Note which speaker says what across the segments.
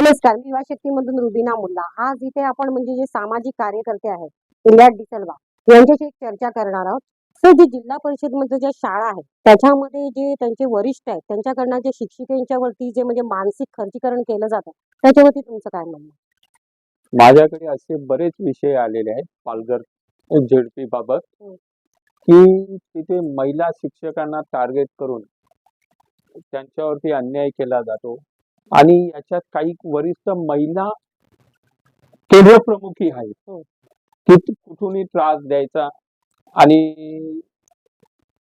Speaker 1: नमस्कार मी युवा शक्तीमधून रुबीना मुल्ला आज इथे आपण म्हणजे जे सामाजिक कार्यकर्ते आहेत इलियास डिसल्वा यांच्याशी एक चर्चा करणार आहोत सर जे जिल्हा परिषदमध्ये ज्या शाळा आहेत त्याच्यामध्ये जे त्यांचे वरिष्ठ आहेत त्यांच्याकडनं जे शिक्षिकांच्यावरती जे म्हणजे मानसिक खर्चीकरण केलं जातं त्याच्यावरती तुमचं काय म्हणणं?
Speaker 2: माझ्याकडे असे बरेच विषय आलेले आहेत पालघर झेडपी बाबत. की तिथे महिला शिक्षकांना टार्गेट करून त्यांच्यावरती अन्याय केला जातो आणि याच्यात काही वरिष्ठ महिला केंद्र प्रमुखी आहेत
Speaker 1: हो.
Speaker 2: की कुठूनही त्रास द्यायचा आणि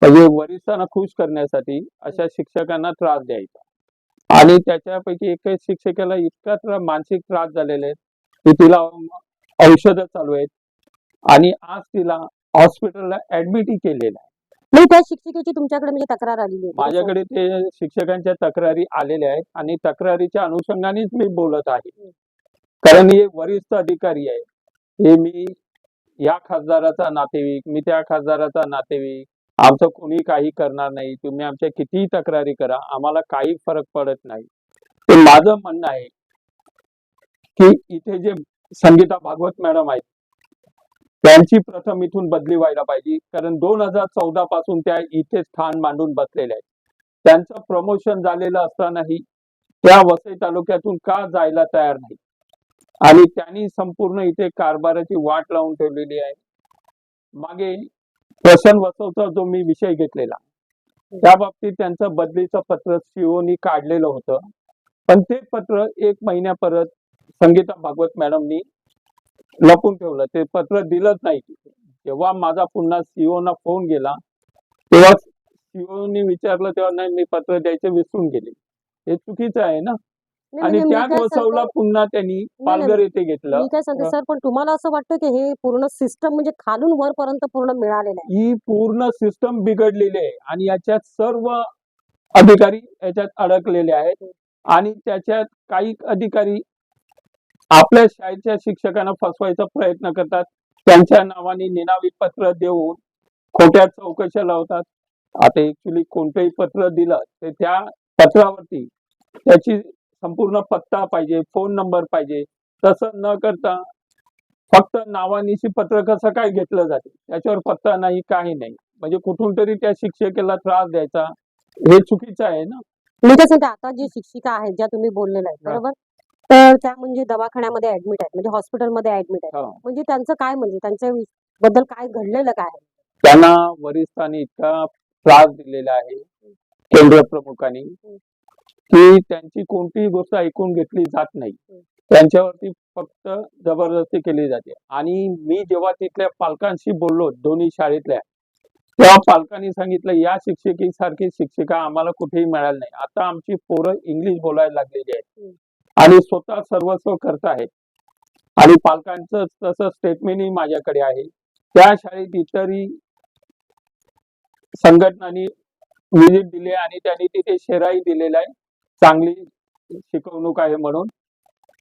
Speaker 2: म्हणजे वरिष्ठांना खुश करण्यासाठी अशा शिक्षकांना त्रास द्यायचा. आणि त्याच्यापैकी एका शिक्षकाला इतका त्रा- मानसिक त्रास झालेला आहे की तिला औषधं चालू आहेत आणि आज तिला हॉस्पिटलला ऍडमिटही केलेलं आहे.
Speaker 1: म्हणजे त्या शिक्षिकेची तुमच्याकडे म्हणजे तक्रार आलेली
Speaker 2: माझ्याकडे ते शिक्षकांच्या तक्रारी आलेल्या आहेत आणि तक्रारीच्या अनुषंगानेच मी बोलत आहे. कारण हे वरिष्ठ अधिकारी आहे हे मी या खासदाराचा नातेवाईक मी त्या खासदाराचा नातेवाईक. आमचं कोणी काही करणार नाही. तुम्ही आमच्या कितीही तक्रारी करा. आम्हाला काही फरक पडत नाही. ते माझं म्हणणं आहे की इथे जे संगीता भागवत मॅडम आहेत त्यांची प्रथम इथून बदली व्हायला पाहिजे कारण दोन हजार चौदा पासून त्या इथे स्थान मांडून बसलेल्या आहेत. त्यांचं प्रमोशन झालेलं असतानाही त्या वसई तालुक्यातून का जायला तयार नाही? आणि त्यांनी संपूर्ण इथे कारभाराची वाट लावून ठेवलेली आहे. मागे प्रसन्न वसवचा जो मी विषय घेतलेला त्या बाबतीत त्यांचं बदलीचं पत्र सीओनी काढलेलं होतं. पण ते पत्र एक महिन्या परत संगीता भागवत मॅडमनी लपून ठेवलं. ते पत्र दिलंच नाही जेव्हा माझा पुन्हा सीओ ना फोन गेला तेव्हा सीओनी विचारलं तेव्हा नाही मी पत्र द्यायचे विसरून गेले. हे चुकीचं आहे ना? आणि
Speaker 1: म्हणजे काय
Speaker 2: वसवला
Speaker 1: सांगतो-
Speaker 2: पुन्हा त्यांनी पालघर येथे घेतलं.
Speaker 1: मी काय सांगते. सर पण तुम्हाला असं वाटतं की हे पूर्ण सिस्टम म्हणजे खालून वरपर्यंत पूर्ण मिळालेलं आहे
Speaker 2: ही पूर्ण सिस्टम बिघडलेली आहे. आणि याच्यात सर्व अधिकारी याच्यात अडकलेले आहेत. आणि त्याच्यात काही अधिकारी आपल्या शाळेच्या शिक्षकांना फसवायचा प्रयत्न करतात. त्यांच्या नावाने निनावी पत्र देऊन खोट्या चौकशा लावतात. आता ऍक्च्युली कोणतंही पत्र दिलं तर त्या पत्रावरती त्याची संपूर्ण पत्ता पाहिजे फोन नंबर पाहिजे. तसं न करता फक्त नावानिशी पत्र कसं काय घेतलं जाते? त्याच्यावर पत्ता नाही काही नाही. म्हणजे कुठून तरी त्या शिक्षकेला त्रास द्यायचा. हे चुकीचं आहे ना?
Speaker 1: मी काय सांगते आता जी शिक्षिका आहेत ज्या तुम्ही बोललेल्या आहेत. बरोबर? तर त्या म्हणजे दवाखान्यामध्ये ऍडमिट आहेत म्हणजे हॉस्पिटलमध्ये ऍडमिट आहेत.
Speaker 2: हा.
Speaker 1: म्हणजे त्यांचं काय म्हणजे? त्यांच्या वि- बद्दल काय घडलेलं काय आहे?
Speaker 2: त्यांना वरिष्ठांनी इतका त्रास दिलेला आहे केंद्र प्रमुखांनी की त्यांची कोणतीही गोष्ट ऐकून घेतली जात नाही. त्यांच्यावरती फक्त जबरदस्ती केली जाते. आणि मी जेव्हा तिथल्या पालकांशी बोललो दोन्ही शाळेतल्या तेव्हा पालकांनी सांगितलं या शिक्षकीसारखी शिक्षिका आम्हाला कुठेही मिळाली नाही. आता आमची पोरं इंग्लिश बोलायला लागलेली आहेत. आणि स्वतः सर्वस्व करत आहेत. आणि पालकांचं तसं स्टेटमेंटही माझ्याकडे आहे. त्या शाळेत इतरही संघटनांनी व्हिजिट दिली आणि त्यांनी तिथे शेराही दिलेला आहे. चांगली शिकवणूक आहे म्हणून.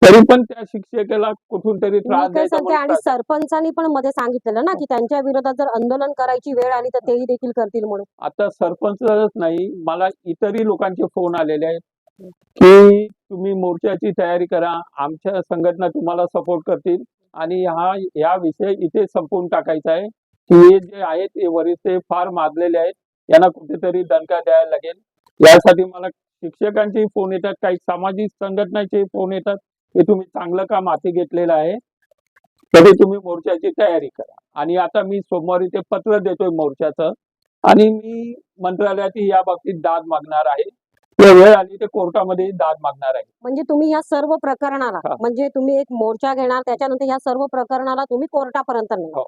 Speaker 2: तरी पण त्या शिक्षकाला कुठून तरी त्रास
Speaker 1: आणि सरपंचांनी पण मध्ये सांगितलेलं ना की त्यांच्या विरोधात जर आंदोलन करायची वेळ आली तर तेही देखील करतील म्हणून.
Speaker 2: आता सरपंचच नाही मला इतरही लोकांचे फोन आलेले आहेत. की तुम्ही मोर्चाची तयारी करा आमच्या संघटना तुम्हाला सपोर्ट करतील आणि हा या विषय इथे संपवून टाकायचा आहे. की हे जे आहेत ते वरिष्ठ फार माजलेले आहेत यांना कुठेतरी दणका द्यायला लागेल. यासाठी मला शिक्षकांचे फोन येतात काही सामाजिक संघटनाचे फोन येतात की तुम्ही चांगलं काम हाती घेतलेलं आहे. तरी तुम्ही मोर्चाची तयारी करा. आणि आता मी सोमवारी ते पत्र देतोय मोर्चाचं. आणि मी मंत्रालयाची या बाबतीत दाद मागणार आहे. वेळ आली ते कोर्टामध्ये दाद मागणार आहे
Speaker 1: म्हणजे तुम्ही या सर्व प्रकरणाला
Speaker 2: हा.
Speaker 1: म्हणजे तुम्ही एक मोर्चा घेणार त्याच्यानंतर या सर्व प्रकरणाला तुम्ही कोर्टापर्यंत नेणार
Speaker 2: हो.